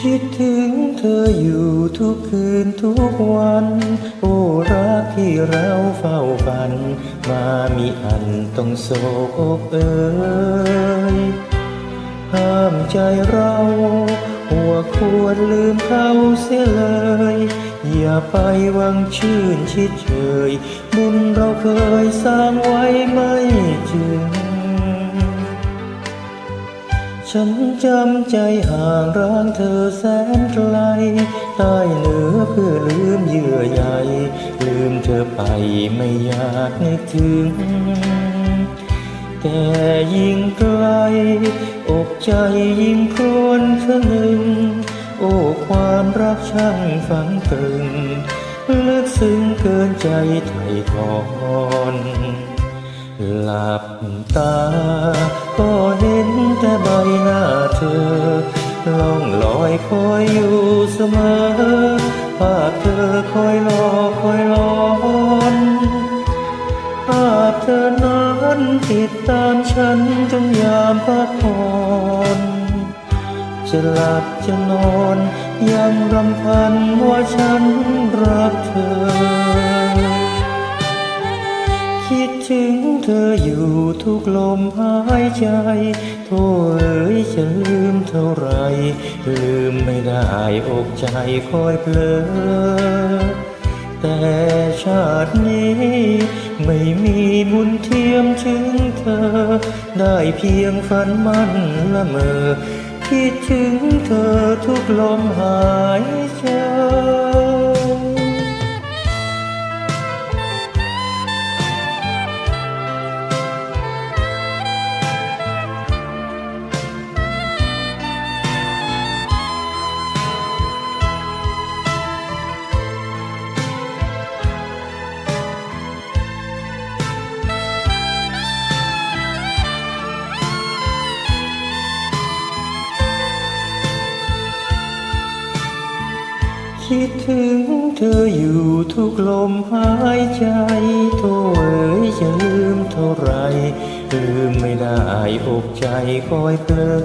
คิดถึงเธออยู่ทุกคืนทุกวัน โอ้รักที่เราเฝ้าฝัน มามีอันต้องโศกอกเอ่ยห้ามใจเราหัวควรลืมเขาเสียเลย อย่าไปวังชื่นชิดเชยบุญเราเคยสร้างไว้ไม่จึง ฉันจำใจห่างร้างเธอแสนไกลใต้เหนือเพื่อลืมเยื่อใยลืมเธอไปไม่อยากนึกถึง แต่ยิ่งไกล อกใจยิ่งครวญคนึง โอ้ความรักช่างฝังตรึงลึกซึ้งเกินใจไถ่ถอน หลับตา ก็เห็นแต่ใบหน้าเธอล่องลอยคอยอยู่เสมอภาพเธอคอยรอคอยรอนภาพเธอนั้นติดตามฉันจนยามพักผ่อนจะหลับจะนอนยังรำพันว่าฉันรักเธอ คิดถึง ธออยู่ทุกลมหายใจโทษเอ๋ยจะลืมเท่าไร ลืมไม่ได้อกใจคอยเพลอแต่ชาตินี้ไม่มีบุญเทียมถึงเธอ ได้เพียงฝันมันละเมอ คิดถึงเธอทุกลมหายใจ คิดถึงเธออยู่ทุกลมหายใจโทเอ๋ยจะลืมเท่าไรลืมไม่ได้อกใจคอยเพลอ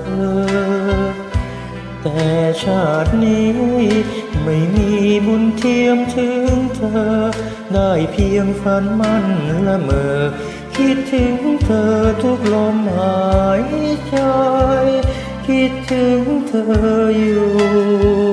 แต่ชาตินี้ไม่มีบุญเทียมถึงเธอ ได้เพียงฝันมันละเมอ คิดถึงเธอทุกลมหายใจ คิดถึงเธออยู่